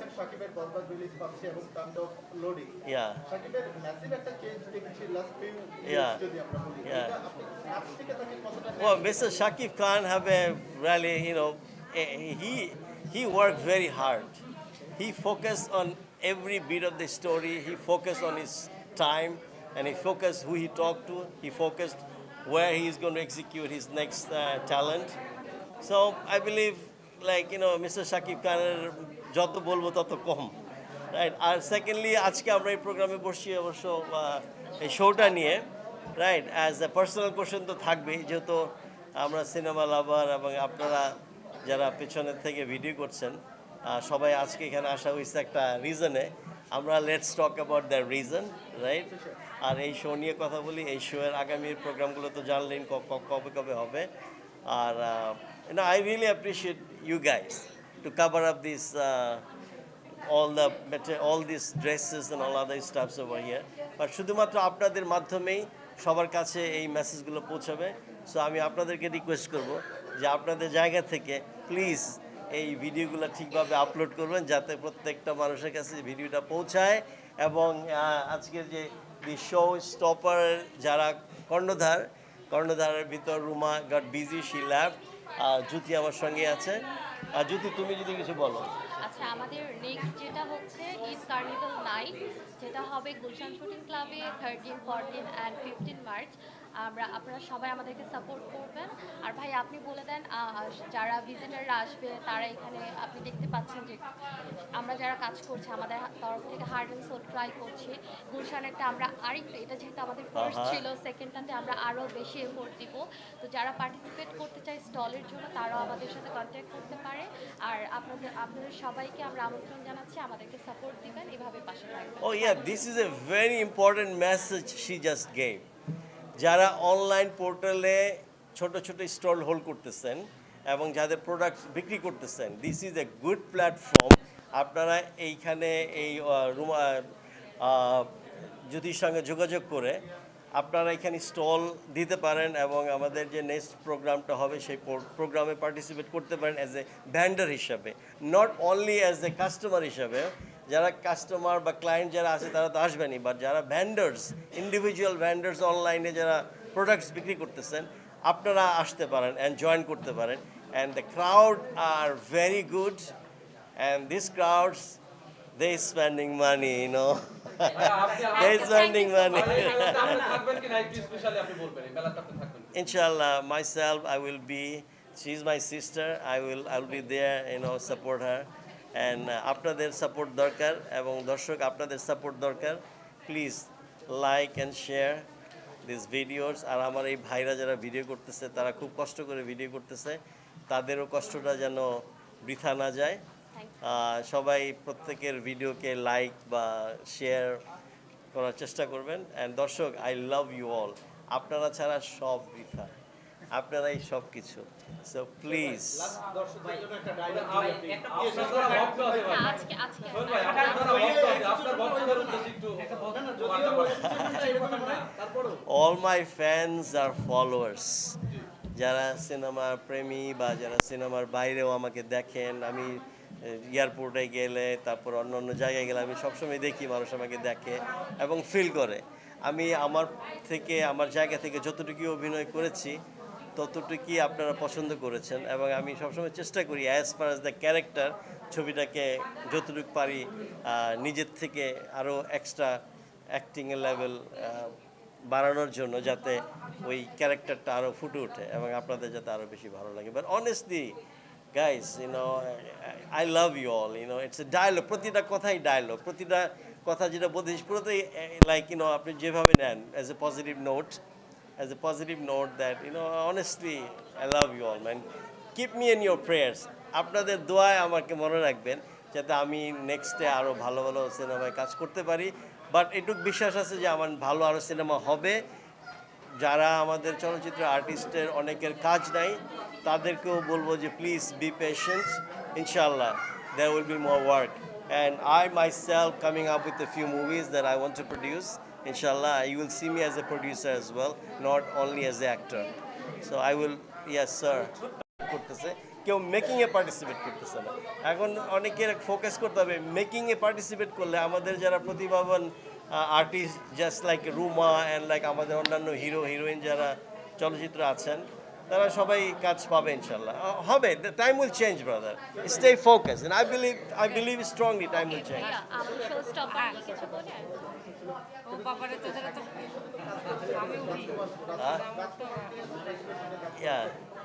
দেখছেন সাকিবের বরবাদ রিলিজ পাচ্ছে এবং তাণ্ডব লোডিং Yeah. সাকিবের ম্যাসিভ একটা চেঞ্জ দেখেছি লাস্ট ফিউ Yeah. যদি আমরা বলি Yeah. এটা আপনি কাছ থেকে তাকে কতটা Well, Mr. Shakib Khan have a really, you know, eh, he he worked very hard. He focused on every bit of the story. He focused on his time, and he focused who he talked to. He focused where he is going to execute his next uh, talent. So I believe, like you know, Mr. Shakib Khan যত বলব তত কম right আর secondly আজকে আমরা এই প্রোগ্রামে বসছি অবশ্য এই শোটা নিয়ে right as a personal question তো থাকবেই, যেহেতু আমরা সিনেমা লাভার এবং আপনারা যারা পেছনের থেকে ভিডিও করছেন সবাই আজকে এখানে আসা হয়েছে একটা রিজনে আমরা let's talk about the reason right আর এই শো নিয়ে কথা বলি, এই শো এর আগামী প্রোগ্রামগুলো তো জানলেন কবে কবে হবে। আর I really appreciate you guys to cover up this all the all these dresses and all other stuffs over here. But শুধুমাত্র আপনাদের মাধ্যমেই সবার কাছে এই মেসেজগুলো পৌঁছাবে। সো আমি আপনাদেরকে রিকোয়েস্ট করব যে আপনাদের জায়গা থেকে প্লিজ এই ভিডিওগুলো ঠিকভাবে আপলোড করবেন যাতে প্রত্যেকটা মানুষের কাছে ভিডিওটা পৌঁছায়। এবং আজকের যে দি শো স্টপার যারা কর্ণধার, কর্ণধারের ভিতর রুমা গট বিজি শি ল্যাব জ্যোতি আমার সঙ্গে আছে। আর যদি তুমি যদি কিছু বলো। আচ্ছা আমাদের নেক্সট যেটা হচ্ছে, ঈদ কার্নিভাল নাইট, যেটা হবে গুলশান শুটিং ক্লাবে thirteen fourteen and fifteen March আমরা আপনারা সবাই আমাদেরকে সাপোর্ট করবেন। আর ভাই আপনি বলে দেন যারা ভিজিটাররা আসবে তারা এখানে আপনি দেখতে পাচ্ছেন যে আমরা যারা কাজ করছি আমাদের তরফ থেকে হার্ড অ্যান্ড সোল ট্রাই করছি। গুলশানেরটা আমরা আরেকটু এটা যেহেতু আমাদের ফার্স্ট। ছিল সেকেন্ডটাতে আমরা আরও বেশি এফোর্ট দিব। তো যারা পার্টিসিপেট করতে চায় স্টলের জন্য তারাও আমাদের সাথে কন্ট্যাক্ট করতে পারে। আর আপনাদের আপনাদের সবাইকে আমরা আমন্ত্রণ জানাচ্ছি আমাদেরকে সাপোর্ট দিবেন এভাবে পাশে থাকবেন। Oh, yeah, this is a very important message she just gave. যারা অনলাইন পোর্টালে ছোট ছোট স্টল হোল্ড করতেছেন এবং যাদের প্রোডাক্ট বিক্রি করতেছেন this is a good platform আপনারা এইখানে এই রুমা জ্যোতির সঙ্গে যোগাযোগ করে আপনারা এখানে স্টল দিতে পারেন এবং আমাদের যে নেক্সট প্রোগ্রামটা হবে, সেই প্রোগ্রামে পার্টিসিপেট করতে পারেন অ্যাজ এ ভ্যান্ডার হিসাবে। Not only as a customer হিসাবে যারা কাস্টমার বা ক্লায়েন্ট যারা আছে তারা তো আসবেনই বাট যারা ভ্যান্ডার্স ইন্ডিভিজুয়াল ভ্যান্ডার্স অনলাইনে যারা প্রোডাক্টস বিক্রি করতেছেন আপনারা আসতে পারেন অ্যান্ড জয়েন করতে পারেন and the crowd are very good and this crowds they spending money you know they spending money কিনা একটু স্পেশালি আপনি বলবেন এই মেলাতে আপনি থাকবেন Inshallah, myself, I will be. She's my sister. I will. And uh, আপনাদের সাপোর্ট দরকার এবং দর্শক আপনাদের সাপোর্ট দরকার। Please like and share this videos আর আমার এই ভাইরা যারা ভিডিও করতেছে তারা খুব কষ্ট করে ভিডিও করতেছে। তাদেরও কষ্টটা যেন বৃথা না যায়। সবাই প্রত্যেকের ভিডিওকে লাইক বা শেয়ার করার চেষ্টা করবেন। অ্যান্ড দর্শক আই লাভ ইউ অল আপনারা ছাড়া সব বৃথা। আপনারাই সব কিছু so please all my fans R followers যারা সিনেমা প্রেমী বা যারা সিনেমার বাইরেও আমাকে দেখেন, আমি এয়ারপোর্টে গেলে, তারপর অন্য অন্য জায়গায় গেলে আমি সবসময় দেখি মানুষ আমাকে দেখে এবং ফিল করে। আমি আমার থেকে, আমার জায়গা থেকে যতটুকু অভিনয় করেছি ততটুকুই আপনারা পছন্দ করেছেন? এবং আমি সবসময় চেষ্টা করি as far as the character ছবিটাকে যতটুকু পারি নিজের থেকে আরও এক্সট্রা অ্যাক্টিংয়ের লেভেল বাড়ানোর জন্য যাতে ওই ক্যারেক্টারটা আরও ফুটে ওঠে এবং আপনাদের যাতে আরও বেশি ভালো লাগে। But honestly guys you know I love you all you know it's a dialogue প্রতিটা কথাই ডায়লগ প্রতিটা কথা যেটা বলতে পুরোটাই লাইক ইউনো আপনি যেভাবে নেন as a positive note as a positive note that you know honestly I love you all man keep me in your prayers আপনাদের দোয়ায় আমাকে মনে রাখবেন যাতে আমি নেক্সটে আরও ভালো ভালো সিনেমায় কাজ করতে পারি। বাট এটুক বিশ্বাস আছে যে আমার ভালো আরও সিনেমা হবে। যারা আমাদের চলচ্চিত্র আর্টিস্টের অনেকের কাজ নাই, তাদেরকেও বলব যে প্লিজ বি পেশেন্স ইনশাল্লাহ there will be more work and I myself coming up with a few movies that I want to produce inshallah, you will see me as a producer as well, not only as an actor. So, I will, yes, sir. করতেছে। কেউ making এ participate করতেছে না। এখন অনেকের focus করতে হবে making এ participate করলে আমাদের যারা প্রতিভাবান artist just like Ruma and like আমাদের অন্যান্য হিরো হিরোইন যারা চলচ্চিত্র আছেন তারা সবাই কাজ পাবে ইনশাল্লাহ হবে the time will change brother stay focus and I believe I believe strongly time will change Yeah.